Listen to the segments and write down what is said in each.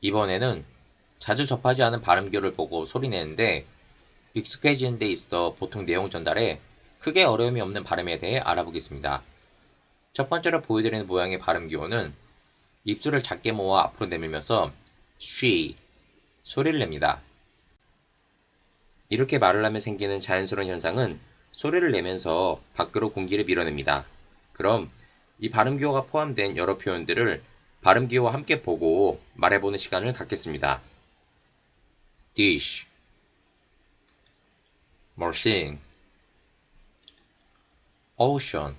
이번에는 자주 접하지 않은 발음교를 보고 소리내는데 익숙해지는 데 있어 보통 내용 전달에 크게 어려움이 없는 발음에 대해 알아보겠습니다. 첫 번째로 보여드리는 모양의 발음 기호는 입술을 작게 모아 앞으로 내밀면서 쉬 소리를 냅니다. 이렇게 말을 하면 생기는 자연스러운 현상은 소리를 내면서 밖으로 공기를 밀어냅니다. 그럼 이 발음 기호가 포함된 여러 표현들을 발음 기호와 함께 보고 말해보는 시간을 갖겠습니다. dish, machine, ocean,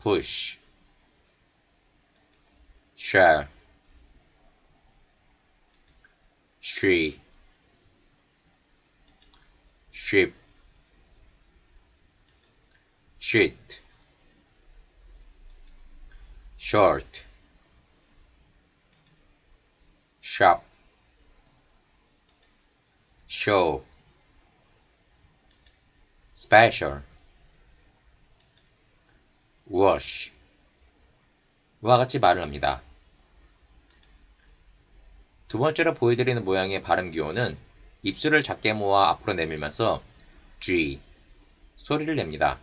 push, share, she, ship, sheet, short, shop, show, special, wash. 와 같이 말을 합니다. 두 번째로 보여드리는 모양의 발음 기호는 입술을 작게 모아 앞으로 내밀면서 G 소리를 냅니다.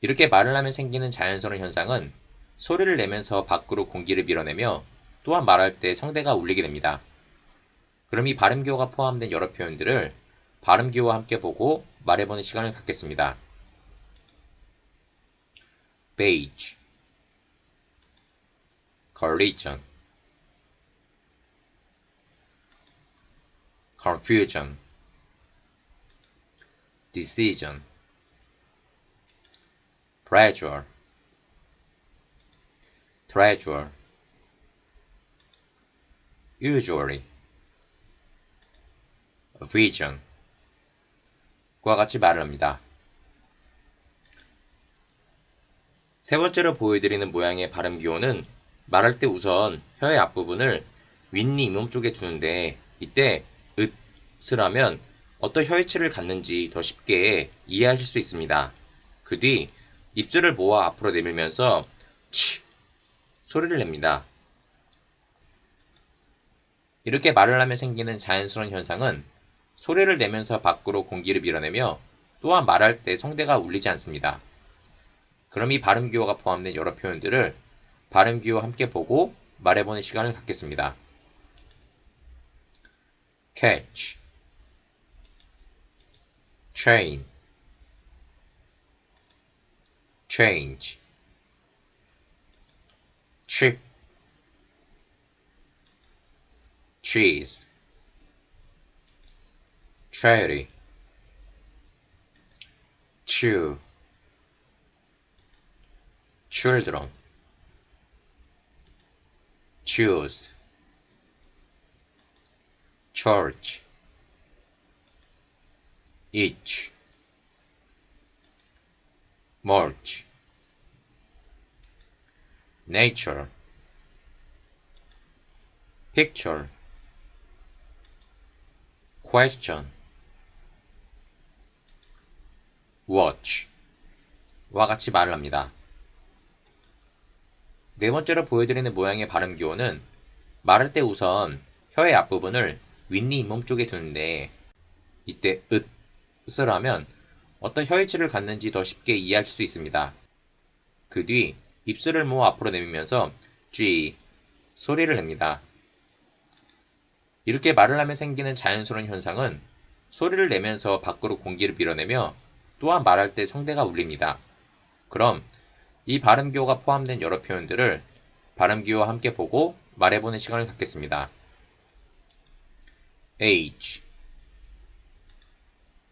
이렇게 말을 하면 생기는 자연스러운 현상은 소리를 내면서 밖으로 공기를 밀어내며 또한 말할 때 성대가 울리게 됩니다. 그럼 이 발음 기호가 포함된 여러 표현들을 발음 기호와 함께 보고 말해보는 시간을 갖겠습니다. beige, collision, confusion, decision, pressure, treasure, usually, vision, 과 같이 말을 합니다. 세 번째로 보여드리는 모양의 발음 기호는 말할 때 우선 혀의 앞부분을 윗니 잇몸 쪽에 두는데 이때 으을 하면 어떤 혀의치를 갖는지 더 쉽게 이해하실 수 있습니다. 그 뒤 입술을 모아 앞으로 내밀면서 치 소리를 냅니다. 이렇게 말을 하며 생기는 자연스러운 현상은 소리를 내면서 밖으로 공기를 밀어내며 또한 말할 때 성대가 울리지 않습니다. 그럼 이 발음 기호가 포함된 여러 표현들을 발음 기호와 함께 보고 말해보는 시간을 갖겠습니다. catch, train, change, trip, cheese, charity, chew, children, choose, church, each, march, nature, picture, question, watch 와 같이 말을 합니다. 네 번째로 보여드리는 모양의 발음 기호는 말할 때 우선 혀의 앞부분을 윗니 잇몸 쪽에 두는데 이때 으을 하면 어떤 혀의치를 갖는지 더 쉽게 이해하실 수 있습니다. 그 뒤 입술을 모아 앞으로 내밀면서 G 소리를 냅니다. 이렇게 말을 하면 생기는 자연스러운 현상은 소리를 내면서 밖으로 공기를 밀어내며 또한 말할 때 성대가 울립니다. 그럼 이 발음기호가 포함된 여러 표현들을 발음기호와 함께 보고 말해보는 시간을 갖겠습니다. age,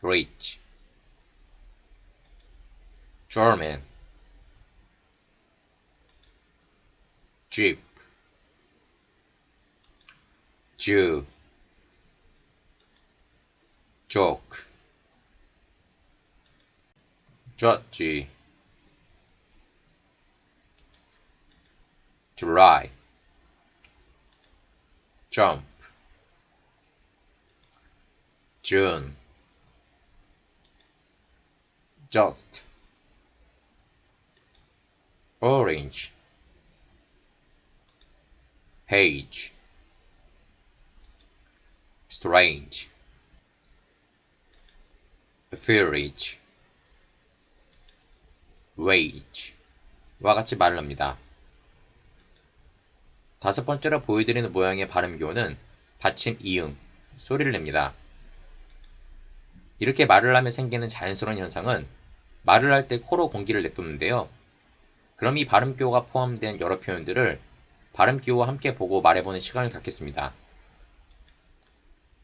bridge, German, jeep, Jew, joke, judge, dry, jump, June, just, orange, page, strange, village, wage 와 같이 말을 합니다. 다섯 번째로 보여드리는 모양의 발음 기호는 받침 이응, 소리를 냅니다. 이렇게 말을 하면 생기는 자연스러운 현상은 말을 할 때 코로 공기를 내뿜는데요. 그럼 이 발음 기호가 포함된 여러 표현들을 발음 기호와 함께 보고 말해보는 시간을 갖겠습니다.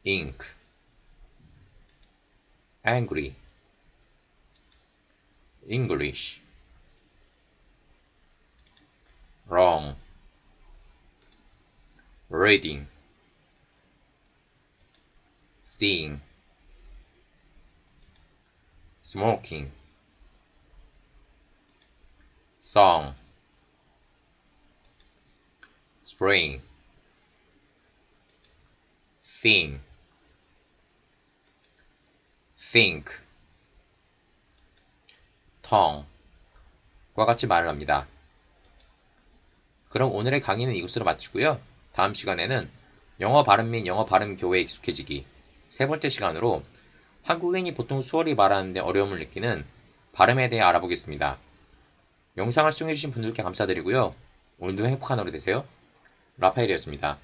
ink, angry, English, wrong, reading, seeing, smoking, song, spring, thing, think, tongue 과 같이 말을 합니다. 그럼 오늘의 강의는 이것으로 마치고요. 다음 시간에는 영어 발음 및 영어 발음 교회에 익숙해지기 세 번째 시간으로 한국인이 보통 수월히 말하는데 어려움을 느끼는 발음에 대해 알아보겠습니다. 영상을 시청해주신 분들께 감사드리고요. 오늘도 행복한 하루 되세요. 라파엘이었습니다.